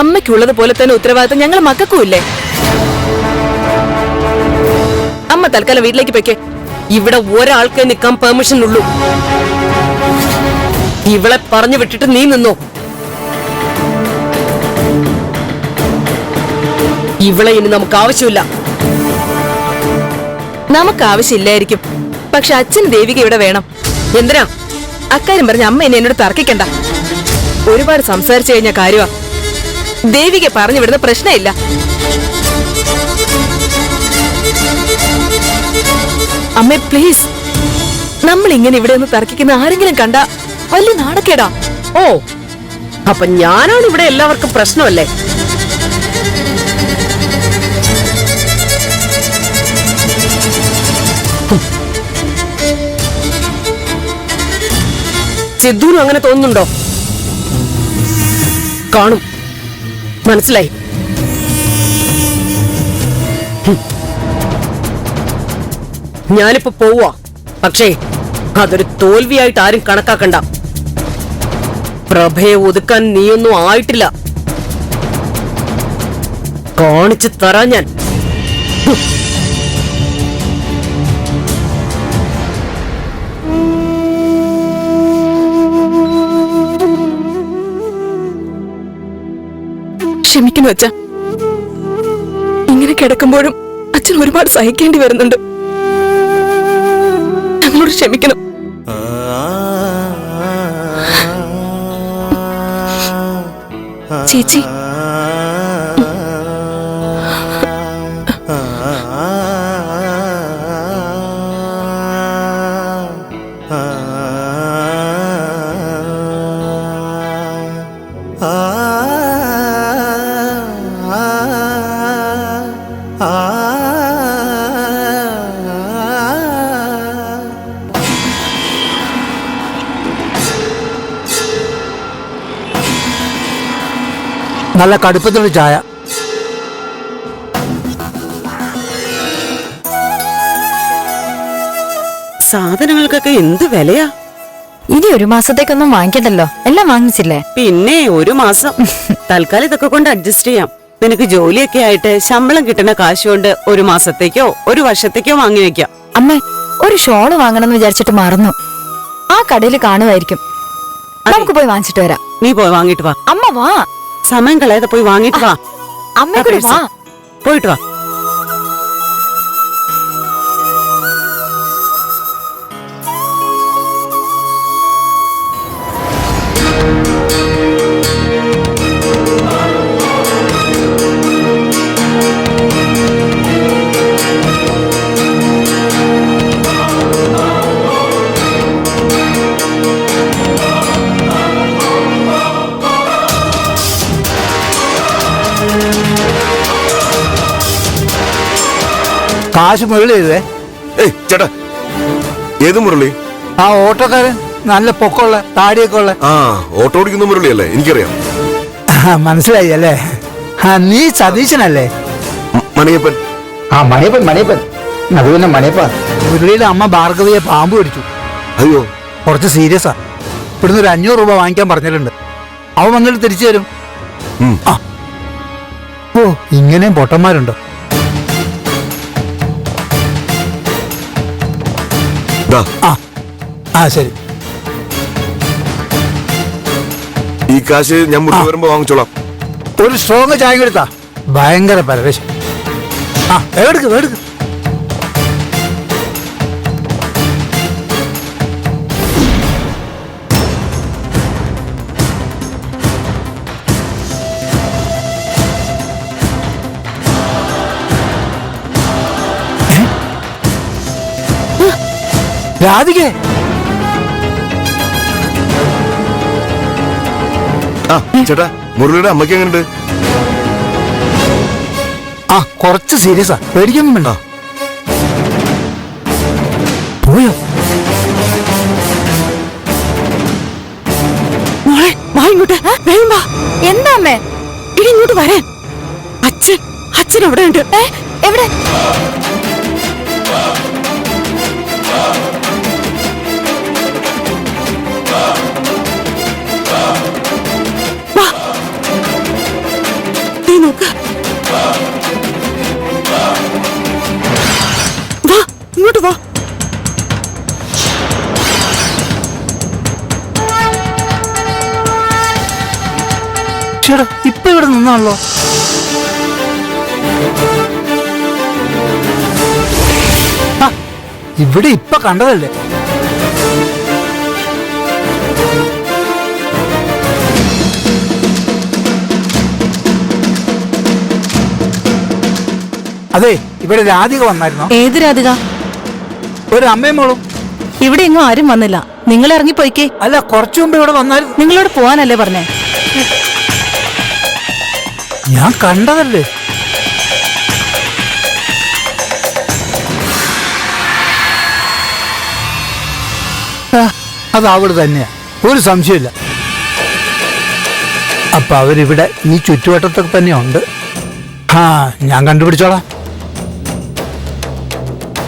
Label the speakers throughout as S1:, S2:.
S1: അമ്മയ്ക്കുള്ളത് പോലെ തന്നെ ഉത്തരവാദിത്തം ഞങ്ങൾ മക്കൾക്കും ഇല്ലേ? അമ്മ തൽക്കാലം വീട്ടിലേക്ക് പൊയ്ക്കേ. ഇവിടെ ഒരാൾക്കേ നിൽക്കാൻ പെർമിഷൻ ഉള്ളൂ. ഇവളെ പറഞ്ഞു വിട്ടിട്ട് നീ നിന്നോ? ഇവളെ ഇനി നമുക്ക് ആവശ്യമില്ല. നമുക്ക് ആവശ്യമില്ലായിരിക്കും. പക്ഷെ അച്ഛൻ ദേവിക ഇവിടെ വേണം. എന്തിനാ? അക്കാര്യം പറഞ്ഞ അമ്മ എന്നെ എന്നോട് തർക്കിക്കണ്ട. ഒരുപാട് സംസാരിച്ചു കഴിഞ്ഞ കാര്യമാ ദേവിക പറഞ്ഞു വിടുന്ന പ്രശ്നമില്ല. അമ്മേ പ്ലീസ് നമ്മൾ ഇങ്ങനെ ഇവിടെ ഒന്ന് തർക്കിക്കുന്ന ആരെങ്കിലും കണ്ട വലിയ നാണക്കേടാ.
S2: ഓ അപ്പൊ ഞാനാണ് ഇവിടെ എല്ലാവർക്കും പ്രശ്നമല്ലേ? സിദ്ധുവിനും അങ്ങനെ തോന്നുന്നുണ്ടോ? കാണും. മനസ്സിലായി. ഞാനിപ്പോ പോവാ പക്ഷേ അതൊരു തോൽവിയായിട്ട് ആരും കണക്കാക്കണ്ട. പ്രഭയെ ഒതുക്കാൻ നീയൊന്നും ആയിട്ടില്ല. കാണിച്ചു തരാ ഞാൻ.
S1: ക്ഷമിക്കുന്നു അച്ഛ ഇങ്ങനെ കിടക്കുമ്പോഴും അച്ഛൻ ഒരുപാട് സഹിക്കേണ്ടി വരുന്നുണ്ട് ഞങ്ങളോട് ക്ഷമിക്കണം ചേച്ചി
S3: നല്ല കടുപ്പത്തിലുള്ള ചായ.
S2: സാധനങ്ങൾക്കൊക്കെ എന്ത് വിലയാ?
S4: ഇനി ഒരു മാസത്തേക്കൊന്നും വാങ്ങിക്കണ്ടല്ലോ. എല്ലാം വാങ്ങിച്ചില്ലേ?
S2: പിന്നെ ഒരു മാസം. തൽക്കാലം ഇതൊക്കെ കൊണ്ട് അഡ്ജസ്റ്റ് ചെയ്യാം. നിനക്ക് ജോലിയൊക്കെ ആയിട്ട് ശമ്പളം കിട്ടുന്ന കാശ് കൊണ്ട് ഒരു മാസത്തേക്കോ ഒരു വർഷത്തേക്കോ വാങ്ങി വെക്കാം.
S4: അമ്മേ ഒരു ഷോൾ വാങ്ങണം എന്ന് വിചാരിച്ചിട്ട് മറന്നു. ആ കടയിൽ കാണുമായിരിക്കും. നമുക്ക് പോയി വാങ്ങിച്ചിട്ട് വരാം.
S2: നീ പോയി വാങ്ങിട്ട് വാ.
S4: അമ്മ വാ.
S2: സമയം കളയാതെ പോയി വാങ്ങിട്ട് വാ
S4: അമ്മ കൂടെ വാ
S2: പോയിട്ട് വാ
S3: കാശ് മുരളി ചെയ്തേ.
S5: ഏയ് ചേട്ടാ. ഏത് മുരളി?
S3: ആ ഓട്ടോക്കാരൻ നല്ല പൊക്കമുള്ള താടിയൊക്കെ ഉള്ള.
S5: ആ ഓട്ടോ ഓടിക്കുന്ന മുരളിയല്ലേ? എനിക്കറിയാം.
S3: ആ, മനസ്സിലായി അല്ലേ? ആ നീ സതീശനല്ലേ?
S5: മണിയപ്പൻ.
S6: ആ മണിയപ്പൻ മണിയപ്പൻ. അത് പിന്നെ മണിയപ്പൻ
S3: മുരളിയുടെ അമ്മ ഭാർഗവിയെ പാമ്പ് പിടിച്ചു.
S5: അയ്യോ.
S3: കുറച്ച് സീരിയസാ. ഇവിടുന്ന് ഒരു അഞ്ഞൂറ് രൂപ വാങ്ങിക്കാൻ പറഞ്ഞിട്ടുണ്ട്. അവൻ വന്നിട്ട് തിരിച്ചു തരും. ആ. ഓ ഇങ്ങനെയും പൊട്ടന്മാരുണ്ടോ? ആ ആ ശരി.
S5: ഈ കാശ് ഞാൻ മുറിച്ച് വരുമ്പോ വാങ്ങിച്ചോളാം.
S3: ഒരു സ്ട്രോങ് ചായ കൊടുത്താ ഭയങ്കര പരവേശം. ആ എടുക്കും എടുക്ക്. രാധികേ.
S5: ആ ചേട്ടാ മുരളിയുടെ അമ്മയ്ക്ക് എങ്ങനെയുണ്ട്
S3: ആ കുറച്ച് സീരിയസാ. പേടിക്കൊന്നും വേണ്ട. പോയോ?
S2: മോളെ വാ ഇങ്ങോട്ട്. വേഗം വാ.
S4: എന്താ അമ്മേ?
S2: ഇനി ഇങ്ങോട്ട് വരാൻ അച്ഛൻ അച്ഛൻ അവിടെ ഉണ്ട്.
S4: ഏ, എവിടെ?
S3: ചേട്ടാ ഇപ്പൊ ഇവിടെ നിന്നാണല്ലോ. ഇവിടെ ഇപ്പൊ കണ്ടതല്ലേ? അതെ ഇവിടെ രാധിക വന്നായിരുന്നു?
S7: ഏത് രാധിക?
S3: ഒരു അമ്മയും മോളും.
S7: ഇവിടെ എങ്ങും ആരും വന്നില്ല. നിങ്ങൾ ഇറങ്ങിപ്പോയിക്കേ.
S3: അല്ല കുറച്ചു മുമ്പ് ഇവിടെ വന്നാൽ
S7: നിങ്ങളോട് പോവാനല്ലേ പറഞ്ഞേ?
S3: ഞാൻ കണ്ടതല്ലേ? അത് അവിടെ തന്നെയാ. ഒരു സംശയമില്ല. അപ്പൊ അവരിവിടെ ഈ ചുറ്റുവട്ടത്തൊക്കെ തന്നെയുണ്ട്. ആ ഞാൻ കണ്ടുപിടിച്ചോളാം.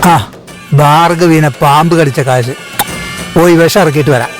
S3: ആ ഭാർഗവീനെ പാമ്പ് കടിച്ച കാശ് പോയി വിഷം ഇറക്കിയിട്ട് വരാം.